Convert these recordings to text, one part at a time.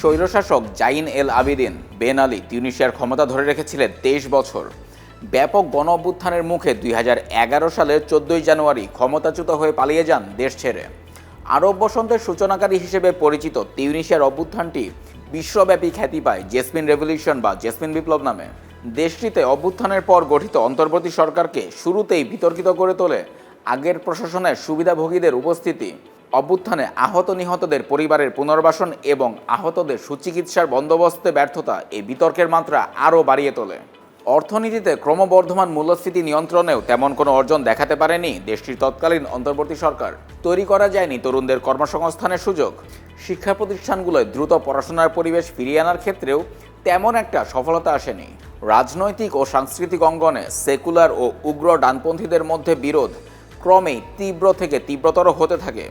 স্বৈরশাসক Zine El Abidine, Ben Ali তিউনিশিয়ার ক্ষমতা ধরে রেখেছিলেন তেইশ বছর। ব্যাপক গণ অভ্যুত্থানের মুখে দুই হাজার এগারো সালের চোদ্দই জানুয়ারি ক্ষমতাচ্যুত হয়ে পালিয়ে যান দেশ ছেড়ে। আরব বসন্তের সূচনাকারী হিসেবে পরিচিত তিউনিশিয়ার অভ্যুত্থানটি বিশ্বব্যাপী খ্যাতি পায় জেসমিন রেভলিউশন বা জেসমিন বিপ্লব নামে। দেশটিতে অভ্যুত্থানের পর গঠিত অন্তর্বর্তী সরকারকে শুরুতেই বিতর্কিত করে তোলে আগের প্রশাসনের সুবিধাভোগীদের উপস্থিতি। অভ্যুত্থানে আহত নিহতদের পরিবারের পুনর্বাসন এবং আহতদের সুচিকিৎসার বন্দোবস্তে ব্যর্থতা এই বিতর্কের মাত্রা আরও বাড়িয়ে তোলে। অর্থনীতিতে ক্রমবর্ধমান মূল্যস্ফীতি নিয়ন্ত্রণেও তেমন কোনো অর্জন দেখাতে পারেনি দেশটির তৎকালীন অন্তর্বর্তী সরকার। তৈরি করা যায়নি তরুণদের কর্মসংস্থানের সুযোগ। শিক্ষা প্রতিষ্ঠানগুলোয় দ্রুত পড়াশোনার পরিবেশ ফিরিয়ে আনার ক্ষেত্রেও তেমন একটা সফলতা আসেনি। রাজনৈতিক ও সাংস্কৃতিক অঙ্গনে সেকুলার ও উগ্র ডানপন্থীদের মধ্যে বিরোধ ক্রমেই তীব্র থেকে তীব্রতর হতে থাকে।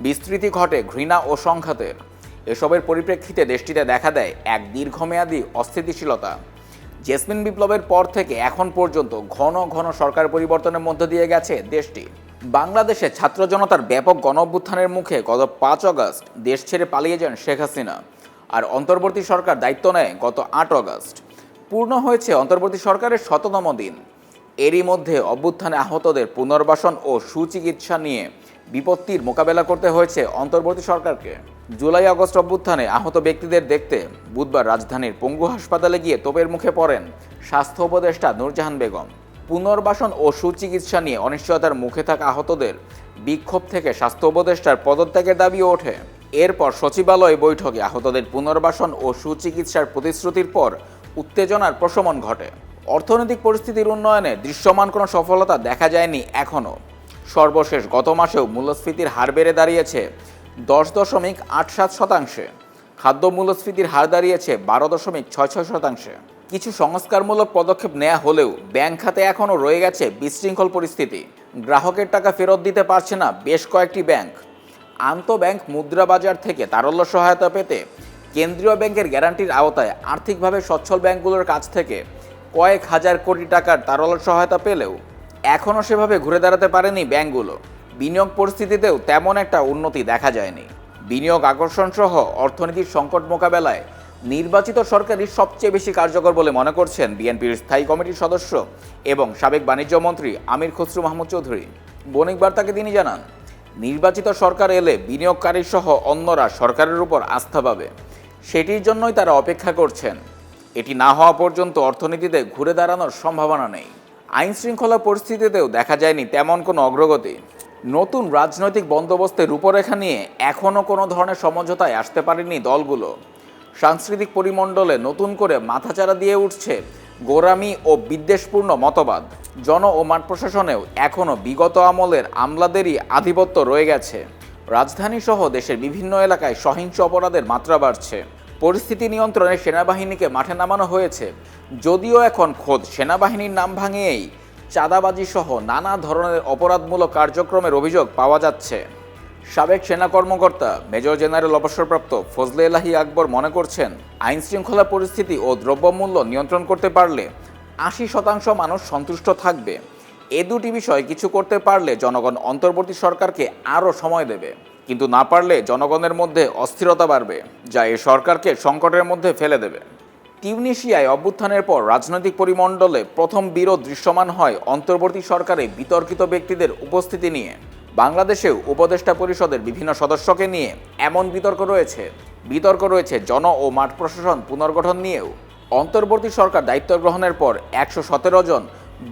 বিস্তৃতি ঘটে ঘৃণা ও সংঘাতের। এসবের পরিপ্রেক্ষিতে দেশটিতে দেখা দেয় এক দীর্ঘমেয়াদী অস্থিতিশীলতা। জেসমিন বিপ্লবের পর থেকে এখন পর্যন্ত ঘন ঘন সরকার পরিবর্তনের মধ্য দিয়ে গেছে দেশটি। বাংলাদেশে ছাত্র জনতার ব্যাপক গণ অভ্যুত্থানের মুখে গত পাঁচ অগস্ট দেশ ছেড়ে পালিয়ে যান শেখ হাসিনা। আর অন্তর্বর্তী সরকার দায়িত্ব নেয় গত আট অগস্ট। পূর্ণ হয়েছে অন্তর্বর্তী সরকারের শততম দিন। এরই মধ্যে অভ্যুত্থানে আহতদের পুনর্বাসন ও সুচিকিৎসা নিয়ে বিপত্তির মোকাবেলা করতে হয়েছে অন্তর্বর্তী সরকারকে। জুলাই আগস্ট অভ্যুত্থানে আহত ব্যক্তিদের দেখতে বুধবার রাজধানীর পঙ্গু হাসপাতালে গিয়ে তোপের মুখে পড়েন স্বাস্থ্য উপদেষ্টা নূরজাহান বেগম। পুনর্বাসন ও সুচিকিৎসা নিয়ে অনিশ্চয়তার মুখে থাকা আহতদের বিক্ষোভ থেকে স্বাস্থ্য উপদেষ্টার পদত্যাগের দাবিও ওঠে। এরপর সচিবালয় বৈঠকে আহতদের পুনর্বাসন ও সুচিকিৎসার প্রতিশ্রুতির পর উত্তেজনার প্রশমন ঘটে। অর্থনৈতিক পরিস্থিতির উন্নয়নে দৃশ্যমান কোনো সফলতা দেখা যায়নি এখনও। সর্বশেষ গত মাসেও মূল্যস্ফীতির হার বেড়ে দাঁড়িয়েছে দশ দশমিক আট সাত শতাংশে। খাদ্য মূল্যস্ফীতির হার দাঁড়িয়েছে বারো দশমিক ছয় ছয় শতাংশে। কিছু সংস্কারমূলক পদক্ষেপ নেওয়া হলেও ব্যাংক খাতে এখনও রয়ে গেছে বিশৃঙ্খল পরিস্থিতি। গ্রাহকের টাকা ফেরত দিতে পারছে না বেশ কয়েকটি ব্যাংক। আন্তঃব্যাংক মুদ্রা বাজার থেকে তারল্য সহায়তা পেতে কেন্দ্রীয় ব্যাংকের গ্যারান্টির আওতায় আর্থিকভাবে সচ্ছল ব্যাংকগুলোর কাছ থেকে কয়েক হাজার কোটি টাকার তারল্য সহায়তা পেলেও এখনও সেভাবে ঘুরে দাঁড়াতে পারেনি ব্যাংকগুলো। বিনিয়োগ পরিস্থিতিতেও তেমন একটা উন্নতি দেখা যায়নি। বিনিয়োগ আকর্ষণ সহ অর্থনীতির সংকট মোকাবেলায় নির্বাচিত সরকারই সবচেয়ে বেশি কার্যকর বলে মনে করছেন বিএনপির স্থায়ী কমিটির সদস্য এবং সাবেক বাণিজ্য মন্ত্রী আমির খসরু মাহমুদ চৌধুরী। বণিক বার্তাকে তিনি জানান, নির্বাচিত সরকার এলে বিনিয়োগকারী সহ অন্যরা সরকারের উপর আস্থা পাবে। সেটির জন্যই তারা অপেক্ষা করছেন। এটি না হওয়া পর্যন্ত অর্থনীতিতে ঘুরে দাঁড়ানোর সম্ভাবনা নেই। আইন শৃঙ্খলা পরিস্থিতিতেও দেখা যায়নি তেমন কোনো অগ্রগতি। নতুন রাজনৈতিক বন্দোবস্তের রূপরেখা নিয়ে এখনও কোনো ধরনের সমঝোতায় আসতে পারেনি দলগুলো। সাংস্কৃতিক পরিমণ্ডলে নতুন করে মাথাচাড়া দিয়ে উঠছে গোরামি ও বিদ্বেষপূর্ণ মতবাদ। জন ও মাঠ প্রশাসনেও এখনও বিগত আমলের আমলাদেরই আধিপত্য রয়ে গেছে। রাজধানী সহ দেশের বিভিন্ন এলাকায় সহিংস অপরাধের মাত্রা বাড়ছে। পরিস্থিতি নিয়ন্ত্রণে সেনাবাহিনীকে মাঠে নামানো হয়েছে। যদিও এখন খোদ সেনাবাহিনীর নাম ভাঙিয়েই চাঁদাবাজি সহ নানা ধরনের অপরাধমূলক কার্যক্রমের অভিযোগ পাওয়া যাচ্ছে। সাবেক সেনা কর্মকর্তা, মেজর জেনারেল অবসরপ্রাপ্ত ফজলে এলাহি আকবর মনে করছেন আইন শৃঙ্খলা পরিস্থিতি ও দ্রব্যমূল্য নিয়ন্ত্রণ করতে পারলে আশি শতাংশ মানুষ সন্তুষ্ট থাকবে। এ দুটি বিষয় কিছু করতে পারলে জনগণ অন্তর্বর্তী সরকারকে আরও সময় দেবে। কিন্তু না পারলে জনগণের মধ্যে অস্থিরতা বাড়বে, যা এ সরকারকে সংকটের মধ্যে ফেলে দেবে। টিউনিশিয়ায় অভ্যুত্থানের পর রাজনৈতিক পরিমণ্ডলে প্রথম বিরোধ দৃশ্যমান হয় অন্তর্বর্তী সরকারে বিতর্কিত ব্যক্তিদের উপস্থিতি নিয়ে। বাংলাদেশেও উপদেষ্টা পরিষদের বিভিন্ন সদস্যকে নিয়ে এমন বিতর্ক রয়েছে। বিতর্ক রয়েছে জন ও মাঠ প্রশাসন পুনর্গঠন নিয়েও। অন্তর্বর্তী সরকার দায়িত্ব গ্রহণের পর একশো সতেরো জন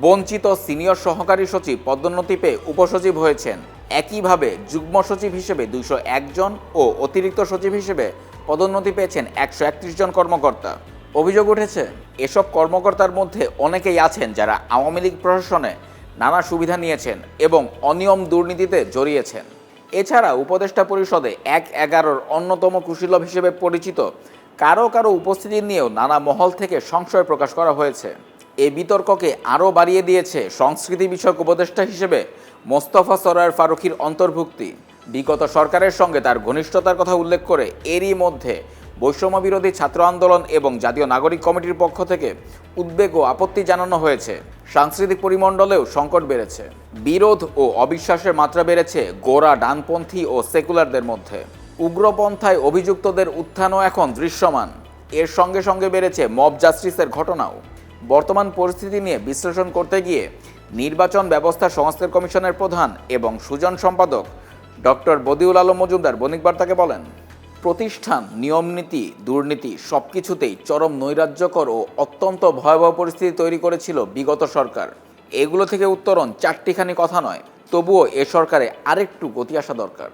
বঞ্চিত সিনিয়র সহকারী সচিব পদোন্নতি পেয়ে উপসচিব হয়েছেন। একইভাবে যুগ্ম সচিব হিসেবে দুইশো জন ও অতিরিক্ত সচিব হিসেবে পদোন্নতি পেয়েছেন একশো একত্রিশ জন কর্মকর্তা। অভিযোগ উঠেছে, এসব কর্মকর্তার মধ্যে অনেকেই আছেন যারা আওয়ামী লীগ প্রশাসনে নানা সুবিধা নিয়েছেন এবং অনিয়ম দুর্নীতিতে জড়িয়েছেন। এছাড়া উপদেষ্টা পরিষদে এক এগারোর অন্যতম কুশীলভ হিসেবে পরিচিত কারও কারও উপস্থিতি নিয়েও নানা মহল থেকে সংশয় প্রকাশ করা হয়েছে। এ বিতর্ককে আরও বাড়িয়ে দিয়েছে সংস্কৃতি বিষয়ক উপদেষ্টা হিসেবে মোস্তফা সরয়ার ফারুকির অন্তর্ভুক্তি। বিগত সরকারের সঙ্গে তার ঘনিষ্ঠতার কথা উল্লেখ করে এরই মধ্যে বৈষম্য বিরোধী ছাত্র আন্দোলন এবং জাতীয় নাগরিক কমিটির পক্ষ থেকে উদ্বেগ ও আপত্তি জানানো হয়েছে। সাংস্কৃতিক পরিমণ্ডলেও সংকট বেড়েছে। বিরোধ ও অবিশ্বাসের মাত্রা বেড়েছে গোড়া ডানপন্থী ও সেকুলারদের মধ্যে। উগ্রপন্থায় অভিযুক্তদের উত্থানও এখন দৃশ্যমান। এর সঙ্গে সঙ্গে বেড়েছে মব জাস্টিসের ঘটনাও। বর্তমান পরিস্থিতি নিয়ে বিশ্লেষণ করতে গিয়ে নির্বাচন ব্যবস্থা সংস্কার কমিশনের প্রধান এবং সুজন সম্পাদক ডক্টর বদিউল আলম মজুমদার বণিক বার্তাকে বলেন, প্রতিষ্ঠান নিয়মনীতি দুর্নীতি সব কিছুতেই চরম নৈরাজ্যকর ও অত্যন্ত ভয়াবহ পরিস্থিতি তৈরি করেছিল বিগত সরকার। এগুলো থেকে উত্তরণ চারটিখানি কথা নয়, তবুও এ সরকারে আরেকটু গতি আসা দরকার।